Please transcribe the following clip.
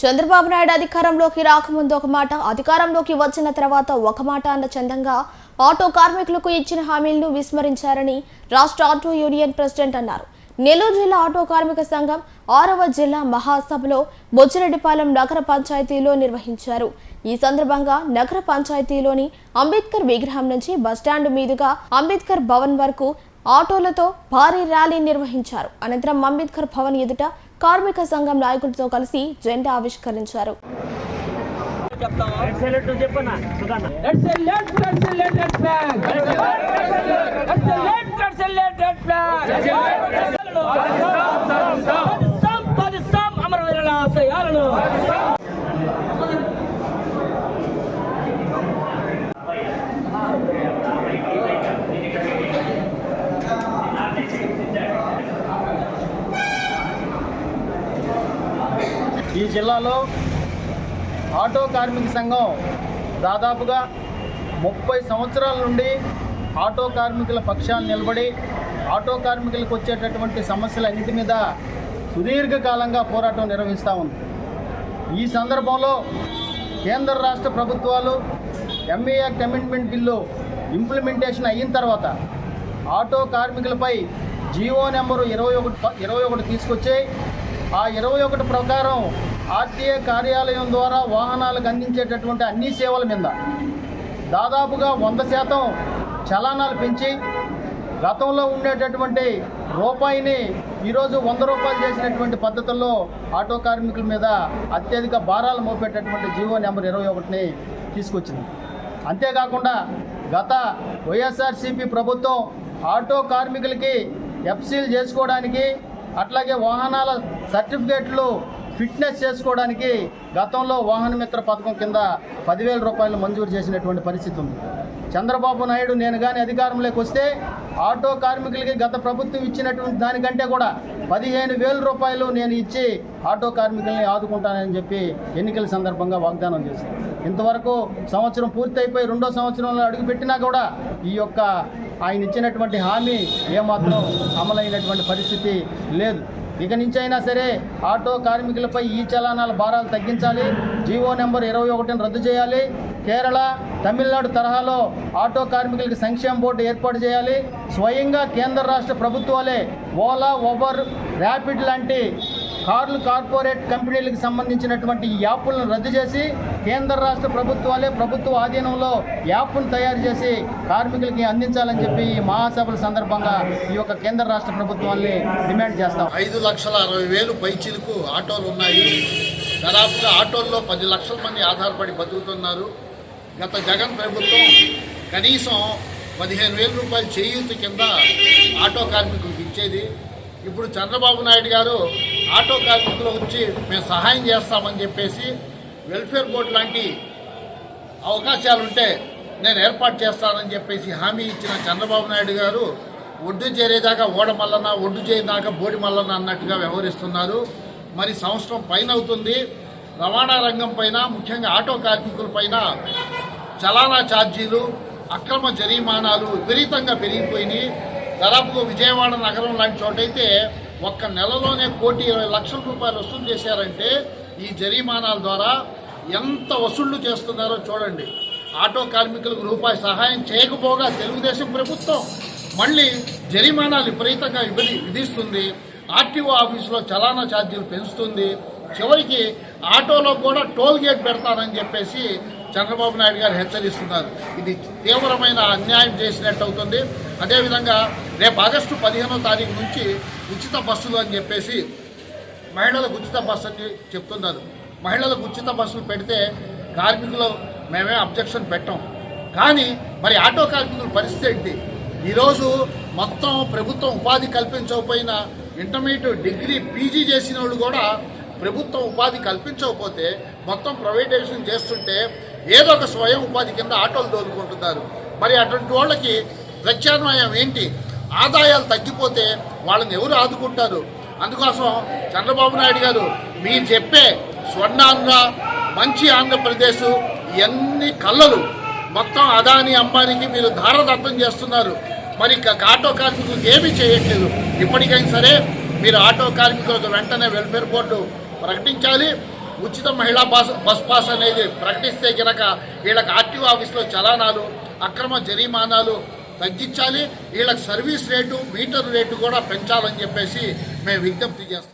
చంద్రబాబు నాయుడు అధికారంలోకి రాకముందు ఒక మాట అధికారంలోకి వచ్చిన తర్వాత ఒక మాట అన్న చందంగా ఆటో కార్మికులకు ఇచ్చిన హామీలను విస్మరించారని రాష్ట్ర ఆటో యూనియన్ ప్రెసిడెంట్ అన్నారు. నెల్లూరు జిల్లా ఆటో కార్మిక సంఘం ఆరవ జిల్లా మహాసభలో బొచ్చిరెడ్డిపాలెం నగర పంచాయతీలో నిర్వహించారు. ఈ సందర్భంగా నగర పంచాయతీలోని అంబేద్కర్ విగ్రహం నుంచి బస్టాండ్ మీదుగా అంబేద్కర్ భవన్ వరకు ఆటోలతో భారీ ర్యాలీ నిర్వహించారు. అనంతరం అంబేద్కర్ భవన్ ఎదుట కార్మిక సంఘం నాయకులతో కలిసి జెండా ఆవిష్కరించారు. అమరవీరుల ఆశయాలను ఈ జిల్లాలో ఆటో కార్మిక సంఘం దాదాపుగా ముప్పై సంవత్సరాల నుండి ఆటో కార్మికుల పక్షాన్ని నిలబడి ఆటో కార్మికులకు వచ్చేటటువంటి సమస్యలన్నిటి మీద సుదీర్ఘకాలంగా పోరాటం నిర్వహిస్తూ ఉంది. ఈ సందర్భంలో కేంద్ర రాష్ట్ర ప్రభుత్వాలు MA act amendment bill implementation అయిన తర్వాత ఆటో కార్మికులపై జీవో నెంబరు ఇరవై ఒకటి ఇరవై ఒకటి తీసుకొచ్చి ఆ ఇరవై ఒకటి ప్రకారం ఆర్టీఏ కార్యాలయం ద్వారా వాహనాలకు అందించేటటువంటి అన్ని సేవల మీద దాదాపుగా వంద శాతం చలానాలు పెంచి గతంలో ఉండేటటువంటి రూపాయిని ఈరోజు వంద రూపాయలు చేసినటువంటి పద్ధతుల్లో ఆటో కార్మికుల మీద అత్యధిక భారాలు మోపేటటువంటి జీవో నెంబర్ ఇరవై ఒకటిని తీసుకొచ్చింది. అంతేకాకుండా గత వైఎస్ఆర్సీపీ ప్రభుత్వం ఆటో కార్మికులకి ఎఫ్సీలు చేసుకోవడానికి అట్లాగే వాహనాల సర్టిఫికేట్లు ఫిట్నెస్ చేసుకోవడానికి గతంలో వాహన మిత్ర పథకం కింద పదివేల రూపాయలు మంజూరు చేసినటువంటి పరిస్థితి ఉంది. చంద్రబాబు నాయుడు నేను కానీ అధికారంలోకి వస్తే ఆటో కార్మికులకి గత ప్రభుత్వం ఇచ్చినటువంటి దానికంటే కూడా పదిహేను వేల రూపాయలు నేను ఇచ్చి ఆటో కార్మికుల్ని ఆదుకుంటానని చెప్పి ఎన్నికల సందర్భంగా వాగ్దానం చేశాను ఇంతవరకు సంవత్సరం పూర్తయిపోయి రెండో సంవత్సరంలో అడుగుపెట్టినా కూడా ఈ యొక్క ఆయన ఇచ్చినటువంటి హామీ ఏమాత్రం అమలైనటువంటి పరిస్థితి లేదు. ఇక నుంచి అయినా సరే ఆటో కార్మికులపై ఈ చలానాల భారాలు తగ్గించాలి. జీవో నెంబర్ ఇరవై ఒకటిని రద్దు చేయాలి. కేరళ తమిళనాడు తరహాలో ఆటో కార్మికులకి సంక్షేమ బోర్డు ఏర్పాటు చేయాలి. స్వయంగా కేంద్ర రాష్ట్ర ప్రభుత్వాలే ఓలా ఓబర్ ర్యాపిడ్ లాంటి కార్లు కార్పొరేట్ కంపెనీలకు సంబంధించినటువంటి యాప్లను రద్దు చేసి కేంద్ర రాష్ట్ర ప్రభుత్వాలే ప్రభుత్వ ఆధీనంలో యాప్ను తయారు చేసి కార్మికులకి అందించాలని చెప్పి ఈ మహాసభల సందర్భంగా ఈ యొక్క కేంద్ర రాష్ట్ర ప్రభుత్వాన్ని డిమాండ్ చేస్తాం. ఐదు లక్షల అరవై వేలు పైచీలకు ఆటోలు ఉన్నాయి. దాదాపుగా ఆటోల్లో పది లక్షల మంది ఆధారపడి బతుకుతున్నారు. గత జగన్ ప్రభుత్వం కనీసం పదిహేను వేల రూపాయలు చేయూత కింద ఆటో కార్మికులకు ఇచ్చేది. ఇప్పుడు చంద్రబాబు నాయుడు గారు ఆటో కార్మికులు వచ్చి మేము సహాయం చేస్తామని చెప్పేసి వెల్ఫేర్ బోర్డు లాంటి అవకాశాలుంటే నేను ఏర్పాటు చేస్తానని చెప్పేసి హామీ ఇచ్చిన చంద్రబాబు నాయుడు గారు ఒడ్డు చేరేదాకా ఓడ మల్లన్న ఒడ్డు చేయదాకా బోడి మల్లన్న అన్నట్టుగా వ్యవహరిస్తున్నారు. మరి సంవత్సరం పైన అవుతుంది. రవాణా రంగం పైన ముఖ్యంగా ఆటో కార్మికుల పైన చలానా ఛార్జీలు అక్రమ జరిమానాలు విపరీతంగా పెరిగిపోయినాయి. దాదాపు విజయవాడ నగరం లాంటి చోటైతే ఒక్క నెలలోనే కోటి ఇరవై లక్షల రూపాయలు వసూలు చేశారంటే ఈ జరిమానాల ద్వారా ఎంత వసూళ్ళు చేస్తున్నారో చూడండి. ఆటో కార్మికులకు రూపాయి సహాయం చేయకపోగా తెలుగుదేశం ప్రభుత్వం మళ్ళీ జరిమానాలు విపరీతంగా విధి విధిస్తుంది. ఆర్టీఓ ఆఫీసులో చలానా ఛార్జీలు పెంచుతుంది. చివరికి ఆటోలో కూడా టోల్ గేట్ పెడతానని చెప్పేసి చంద్రబాబు నాయుడు గారు హెచ్చరిస్తున్నారు. ఇది తీవ్రమైన అన్యాయం చేసినట్టు అవుతుంది. అదేవిధంగా రేపు ఆగస్టు పదిహేనో తారీఖు నుంచి ఉచిత బస్సులు అని చెప్పేసి మహిళలకు ఉచిత బస్సు అని చెప్తున్నారు మహిళలకు ఉచిత బస్సులు పెడితే కార్మికులు మేమే అబ్జెక్షన్ పెట్టాం. కానీ మరి ఆటో కార్మికుల పరిస్థితి ఏంటి? ఈరోజు మొత్తం ప్రభుత్వం ఉపాధి కల్పించకపోయినా ఇంటర్మీడియట్ డిగ్రీ పీజీ చేసిన వాళ్ళు కూడా ప్రభుత్వం ఉపాధి కల్పించకపోతే మొత్తం ప్రైవేటైజేషన్ చేస్తుంటే ఏదో ఒక స్వయం ఉపాధి కింద ఆటోలు దోలుకుంటున్నారు. మరి అటువంటి వాళ్ళకి ప్రత్యామ్నాయం ఏంటి? ఆదాయాలు తగ్గిపోతే వాళ్ళని ఎవరు ఆదుకుంటారు? అందుకోసం చంద్రబాబు నాయుడు గారు మీరు చెప్పే స్వర్ణాంధ్ర మంచి ఆంధ్రప్రదేశ్ ఇవన్నీ కళ్ళలు మొత్తం అదాని అంబానీకి మీరు ధారదత్తం చేస్తున్నారు. మరి ఆటో కార్మికులకు ఏమీ చేయట్లేదు. ఇప్పటికైనా సరే మీరు ఆటో కార్మికులకు వెంటనే వెల్ఫేర్ బోర్డు ప్రకటించాలి. ఉచిత మహిళా బస్ బస్ పాస్ అనేది ప్రకటిస్తే కనుక వీళ్ళకి ఆర్టీఓ ఆఫీస్లో చలానాలు అక్రమ జరిమానాలు తగ్గించాలి. వీళ్ళకి సర్వీస్ రేటు మీటర్ రేటు కూడా పెంచాలని చెప్పేసి మేము విజ్ఞప్తి చేస్తున్నాం.